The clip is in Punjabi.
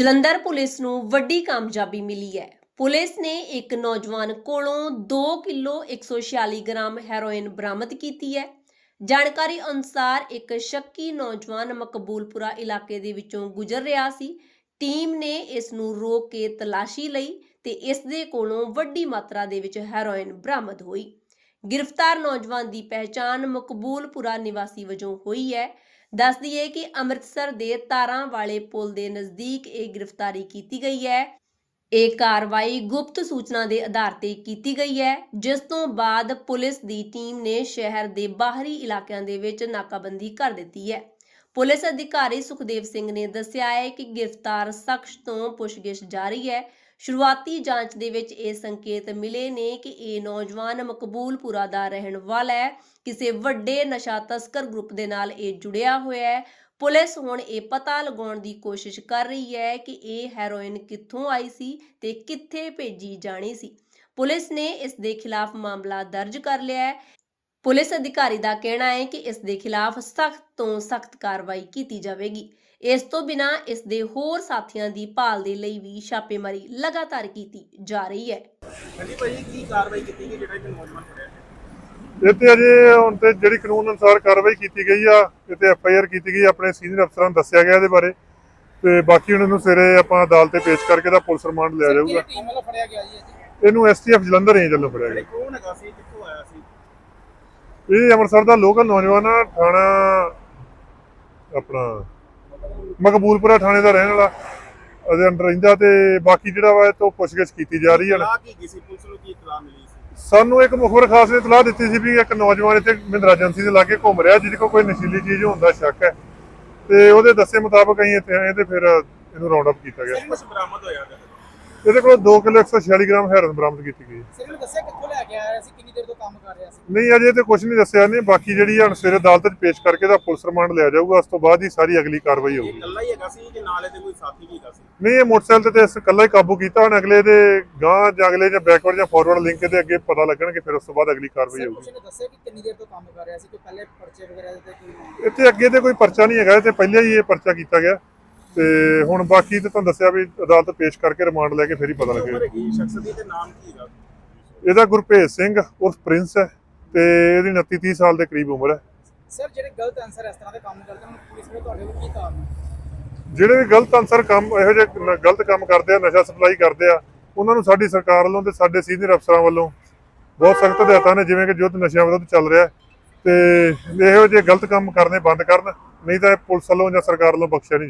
ਜਲੰਧਰ ਪੁਲਿਸ ਨੂੰ ਵੱਡੀ ਕਾਮਯਾਬੀ ਮਿਲੀ ਹੈ। ਪੁਲਿਸ ਨੇ ਇੱਕ ਨੌਜਵਾਨ ਕੋਲੋਂ 2 ਕਿਲੋ 146 ਗ੍ਰਾਮ ਹੈਰੋਇਨ ਬਰਾਮਦ ਕੀਤੀ ਹੈ। ਜਾਣਕਾਰੀ ਅਨੁਸਾਰ ਇੱਕ ਸ਼ੱਕੀ ਨੌਜਵਾਨ ਮਕਬੂਲਪੁਰਾ ਇਲਾਕੇ ਦੇ ਵਿੱਚੋਂ ਗੁਜ਼ਰ ਰਿਹਾ ਸੀ। ਟੀਮ ਨੇ ਇਸ ਨੂੰ ਰੋਕ ਕੇ ਤਲਾਸ਼ੀ ਲਈ ਤੇ ਇਸ ਦੇ ਕੋਲੋਂ ਵੱਡੀ ਮਾਤਰਾ ਦੇ ਵਿੱਚ ਹੈਰੋਇਨ ਬਰਾਮਦ ਹੋਈ। ਗ੍ਰਿਫਤਾਰ ਨੌਜਵਾਨ ਦੀ ਪਹਿਚਾਣ ਮਕਬੂਲਪੁਰਾ ਨਿਵਾਸੀ ਵਜੋਂ ਹੋਈ ਹੈ। ਦੱਸ ਦਈਏ ਕਿ ਅੰਮ੍ਰਿਤਸਰ ਦੇ ਤਾਰਾਂ ਵਾਲੇ ਪੁਲ ਦੇ ਨਜ਼ਦੀਕ ਇਹ ਗ੍ਰਿਫਤਾਰੀ ਕੀਤੀ ਗਈ ਹੈ। ਇਹ ਕਾਰਵਾਈ ਗੁਪਤ ਸੂਚਨਾ ਦੇ ਆਧਾਰ ਤੇ ਕੀਤੀ ਗਈ ਹੈ, ਜਿਸ ਤੋਂ ਬਾਅਦ ਪੁਲਿਸ ਦੀ ਟੀਮ ਨੇ ਸ਼ਹਿਰ ਦੇ ਬਾਹਰੀ ਇਲਾਕਿਆਂ ਦੇ ਵਿੱਚ ਨਾਕਾਬੰਦੀ ਕਰ ਦਿੱਤੀ ਹੈ। ਪੁਲਿਸ ਅਧਿਕਾਰੀ ਸੁਖਦੇਵ ਸਿੰਘ ਨੇ ਦੱਸਿਆ ਹੈ ਕਿ ਗ੍ਰਿਫਤਾਰ ਸ਼ਖਸ ਤੋਂ ਪੁੱਛਗਿੱਛ ਜਾਰੀ ਹੈ। ਸ਼ੁਰੂਆਤੀ ਜਾਂਚ ਦੇ ਵਿੱਚ ਇਹ ਸੰਕੇਤ ਮਿਲੇ ਨੇ ਕਿ ਇਹ ਨੌਜਵਾਨ ਮਕਬੂਲਪੁਰਾ ਦਾ ਰਹਿਣ ਵਾਲਾ ਹੈ। ਕਿਸੇ ਵੱਡੇ ਨਸ਼ਾ ਤਸਕਰ ਗਰੁੱਪ ਦੇ ਨਾਲ ਇਹ ਜੁੜਿਆ ਹੋਇਆ ਹੈ। ਪੁਲਿਸ ਹੁਣ ਇਹ ਪਤਾ ਲਗਾਉਣ ਦੀ ਕੋਸ਼ਿਸ਼ ਕਰ ਰਹੀ ਹੈ ਕਿ ਇਹ ਹੈਰੋਇਨ ਕਿੱਥੋਂ ਆਈ ਸੀ ਤੇ ਕਿੱਥੇ ਭੇਜੀ ਜਾਣੀ ਸੀ। ਪੁਲਿਸ ਨੇ ਇਸ ਦੇ ਖਿਲਾਫ ਮਾਮਲਾ ਦਰਜ ਕਰ ਲਿਆ ਹੈ। ਪੁਲਿਸ ਅਧਿਕਾਰੀ ਦਾ ਕਹਿਣਾ ਹੈ ਕਿ ਇਸ ਦੇ ਖਿਲਾਫ ਸਖਤ ਤੋਂ ਸਖਤ ਕਾਰਵਾਈ ਕੀਤੀ ਜਾਵੇਗੀ। ਇਸ ਤੋਂ ਬਿਨਾ ਇਸ ਦੇ ਹੋਰ ਸਾਥੀਆਂ ਦੀ ਭਾਲ ਦੇ ਲਈ ਵੀ ਛਾਪੇਮਾਰੀ ਲਗਾਤਾਰ ਕੀਤੀ ਜਾ ਰਹੀ ਹੈ। ਹਾਂਜੀ ਭਾਈ ਕੀ ਕਾਰਵਾਈ ਕੀਤੀ ਗਈ ਜਿਹੜਾ ਇੱਕ ਨੌਜਵਾਨ ਫੜਿਆ ਗਿਆ? ਇਹ ਤੇ ਅਜੇ ਹੁਣ ਤੇ ਜਿਹੜੀ ਕਾਨੂੰਨ ਅਨੁਸਾਰ ਕਾਰਵਾਈ ਕੀਤੀ ਗਈ ਆ ਇਹ ਤੇ ਐਫ ਆਈ ਆਰ ਕੀਤੀ ਗਈ ਆਪਣੇ ਸੀਨੀਅਰ ਅਫਸਰਾਂ ਨੂੰ ਦੱਸਿਆ ਗਿਆ ਇਹਦੇ ਬਾਰੇ। ਤੇ ਬਾਕੀ ਉਹਨਾਂ ਨੂੰ ਸਵੇਰੇ ਆਪਾਂ ਅਦਾਲਤ ਤੇ ਪੇਸ਼ ਕਰਕੇ ਦਾ ਪੁਲਿਸ ਰਿਮਾਂਡ ਲਿਆ ਜਾਊਗਾ। ਟੀਮ ਵੱਲੋਂ ਫੜਿਆ ਗਿਆ ਜੀ ਅੱਜ ਇਹਨੂੰ ਐਸਟੀਐਫ ਜਲੰਧਰ ਰੇਂਜ ਵੱਲੋਂ ਫੜਿਆ ਗਿਆ। ਕੌਣ ਹੈਗਾ ਸੀ? ਇਹ ਅੰਮ੍ਰਿਤਸਰ ਦਾ ਲੋਕਲ ਨੌਜਵਾਨ ਆ ਥਾਣਾ ਆਪਣਾ ਮਕਬੂਲਪੁਰਾ ਥਾਣੇ ਦਾ ਰਹਿਣ ਵਾਲਾ। ਉਹਦੇ ਅੰਡਰ ਰਹਿੰਦਾ ਤੇ ਬਾਕੀ ਜਿਹੜਾ ਵਾ ਇਹ ਤੋਂ ਪੁੱਛਗਿੱਛ ਕੀਤੀ ਜਾ ਰਹੀ ਹੈ ਇਤਲਾਹ ਕੀ ਗਈ ਸੀ? ਪੁਲਿਸ ਨੂੰ ਕੀ ਇਤਲਾਹ ਮਿਲੀ ਸੀ? ਸਾਨੂੰ ਇੱਕ ਮੁਖਬਰ ਖਾਸ ਨੇ ਇਤਲਾਹ ਦਿੱਤੀ ਸੀ ਵੀ ਇੱਕ ਨੌਜਵਾਨ ਇੱਥੇ ਮਹਿੰਦਰਾ ਏਜੰਸੀ ਦੇ ਲਾਗੇ ਘੁੰਮ ਰਿਹਾ ਜਿਹਦੇ ਕੋਲ ਕੋਈ ਨਸ਼ੀਲੀ ਚੀਜ਼ ਹੋਣ ਦਾ ਸ਼ੱਕ ਹੈ। ਤੇ ਉਹਦੇ ਦੱਸੇ ਮੁਤਾਬਕ ਅਸੀਂ ਇੱਥੇ ਆਏ ਤੇ ਫਿਰ ਇਹਨੂੰ ਰਾਉਂਡ ਅਪ ਕੀਤਾ ਗਿਆ। ਕੁਝ ਬਰਾਮਦ ਹੋਇਆ ਇਹਦੇ ਕੋਲ 2 ਕਿਲੋ 146 ਗ੍ਰਾਮ ਹੈਰੋਇਨ ਬਰਾਮਦ ਕੀਤੀ ਗਈ। ਹੈ। ਸਿਰ ਨੇ ਦੱਸਿਆ ਕਿੱਥੋਂ ਲੈ ਕੇ ਆਇਆ ਸੀ ਕਿੰਨੀ ਦੇਰ ਤੋਂ ਕੰਮ ਕਰ ਰਿਹਾ ਸੀ? ਨਹੀਂ ਅਜੇ ਤੇ ਕੁਝ ਨਹੀਂ ਦੱਸਿਆ ਨੇ ਬਾਕੀ ਜਿਹੜੀ ਹੁਣ ਸਵੇਰੇ ਅਦਾਲਤ 'ਚ ਪੇਸ਼ ਕਰਕੇ ਦਾ ਪੁਲਿਸ ਰਿਮਾਂਡ ਲਿਆ ਜਾਊਗਾ। ਉਸ ਤੋਂ ਬਾਅਦ ਹੀ ਸਾਰੀ ਅਗਲੀ ਕਾਰਵਾਈ ਇਹ ਹੋਊਗੀ। ਇਕੱਲਾ ਹੀ ਹੈਗਾ ਸੀ ਕਿ ਨਾਲ ਇਹਦੇ ਕੋਈ ਸਾਥੀ ਵੀ ਹੈਗਾ ਸੀ? ਨਹੀਂ ਇਹ ਮੋਟਰਸਾਈਕਲ ਤੇ ਇਕੱਲਾ ਹੀ ਕਾਬੂ ਕੀਤਾ। ਹੁਣ ਅਗਲੇ ਦੇ ਗਾਂ ਜਾਂ ਅਗਲੇ ਜਾਂ ਬੈਕਵਰਡ ਜਾਂ ਫਾਰਵਰਡ ਲਿੰਕ ਦੇ ਅੱਗੇ ਪਤਾ ਲੱਗਣਗੇ ਫਿਰ ਉਸ ਤੋਂ ਬਾਅਦ ਅਗਲੀ ਕਾਰਵਾਈ ਸਿਰ ਹੋਊਗੀ। ਕੁਝ ਨੇ ਦੱਸਿਆ ਕਿ ਕਿੰਨੀ ਦੇਰ ਤੋਂ ਕੰਮ ਕਰ ਰਿਹਾ ਸੀ? ਕੋਈ ਪਹਿਲੇ ਪਰਚੇ ਵਗੈਰਾ ਦੇ ਤੇ ਕੋਈ ਇੱਥੇ ਅੱਗੇ ਤੇ ਕੋਈ ਪਰਚਾ ਨਹੀਂ ਹੈਗਾ। ਤੇ ਪਹਿਲਾਂ ਹੀ ਇਹ ਪਰਚਾ ਕੀਤਾ ਗਿਆ। ਤੇ ਹੁਣ ਬਾਕੀ ਤੇ ਤੁਹਾਨੂੰ ਦੱਸਿਆ ਵੀ ਅਦਾਲਤ ਪੇਸ਼ ਕਰਕੇ ਰਿਮਾਂਡ ਲੈ ਕੇ ਫਿਰ ਹੀ ਪਤਾ ਲੱਗੇਗਾ। ਸ਼ਖਸ ਦੀ ਤੇ ਨਾਮ ਕੀ ਹੈਗਾ ਇਹਦਾ ਗੁਰਭੇਜ ਸਿੰਘ ਉਰਫ ਪ੍ਰਿੰਸ ਹੈ ਤੇ ਇਹਦੀ 29 30 ਸਾਲ ਦੇ ਕਰੀਬ ਉਮਰ ਹੈ। ਸਰ ਜਿਹੜੇ ਗਲਤ ਆਨਸਰ ਇਸ ਤਰ੍ਹਾਂ ਦੇ ਕੰਮ ਕਰਦੇ ਹਨ ਪੁਲਿਸ ਨੇ ਤੁਹਾਡੇ ਕੋਲ ਕੀ ਕਾਰਨ ਜਿਹੜੇ ਵੀ ਗਲਤ ਅਨਸਰ ਕੰਮ ਇਹੋ ਜਿਹੇ ਗਲਤ ਕੰਮ ਕਰਦੇ ਆ ਨਸ਼ਾ ਸਪਲਾਈ ਕਰਦੇ ਆ ਉਹਨਾਂ ਨੂੰ ਸਾਡੀ ਸਰਕਾਰ ਵੱਲੋਂ ਤੇ ਸਾਡੇ ਸੀਨੀਅਰ ਅਫਸਰਾਂ ਵੱਲੋਂ ਬਹੁਤ ਸਖਤ ਹਦਾਇਤਾਂ ਨੇ ਜਿਵੇਂ ਕਿ ਯੁੱਧ ਨਸ਼ਿਆਂ ਵਿਰੁੱਧ ਚੱਲ ਰਿਹਾ ਹੈ। ਤੇ ਇਹੋ ਜਿਹੇ ਗਲਤ ਕੰਮ ਕਰਨੇ ਬੰਦ ਕਰਨ ਨਹੀਂ ਤਾਂ ਇਹ ਪੁਲਿਸ ਵੱਲੋਂ ਜਾਂ ਸਰਕਾਰ ਵੱਲੋਂ ਬਖਸ਼ਿਆ ਨਹੀਂ